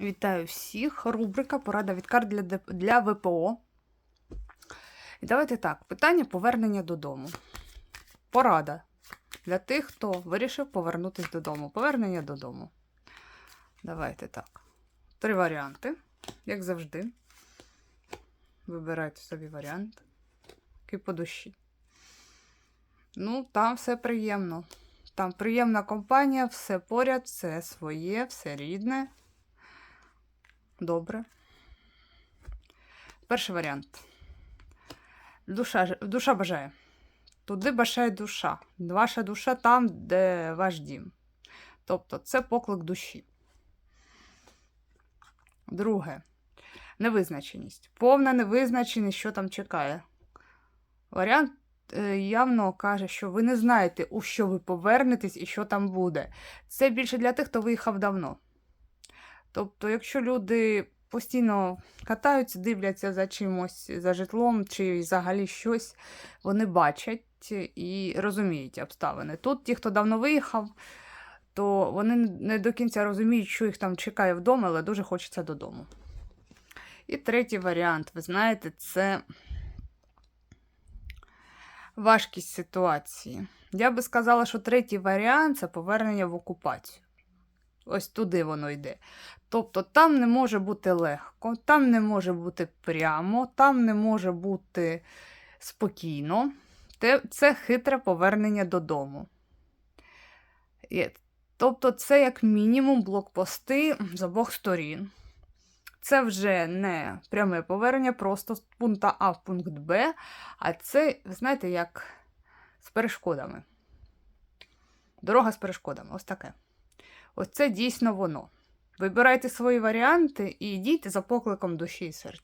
Вітаю всіх. Рубрика Порада від карт для, для ВПО. І давайте так: питання повернення додому. Порада для тих, хто вирішив повернутися додому. Повернення додому. Давайте так. Три варіанти, як завжди. Вибирайте собі варіант, який по душі. Ну, там все приємно. Там приємна компанія, все поряд, все своє, все рідне. Добре. Перший варіант. Душа, душа бажає. Туди бажає душа. Ваша душа там, де ваш дім. Тобто це поклик душі. Друге. Невизначеність. Повна невизначеність, що там чекає. Варіант е, явно каже, що ви не знаєте, у що ви повернетесь і що там буде. Це більше для тих, хто виїхав давно. Тобто, якщо люди постійно катаються, дивляться за чимось, за житлом чи взагалі щось, вони бачать і розуміють обставини. Тут ті, хто давно виїхав, то вони не до кінця розуміють, що їх там чекає вдома, але дуже хочеться додому. І третій варіант, ви знаєте, це важкість ситуації. Я би сказала, що третій варіант це повернення в окупацію. Ось туди воно йде. Тобто там не може бути легко, там не може бути прямо, там не може бути спокійно. Це хитре повернення додому. Тобто, це як мінімум блокпости з обох сторін. Це вже не пряме повернення просто з пункту А в пункт Б, а це, знаєте, як з перешкодами. Дорога з перешкодами. Ось таке. Ось це дійсно воно. Вибирайте свої варіанти і йдіть за покликом душі і серця.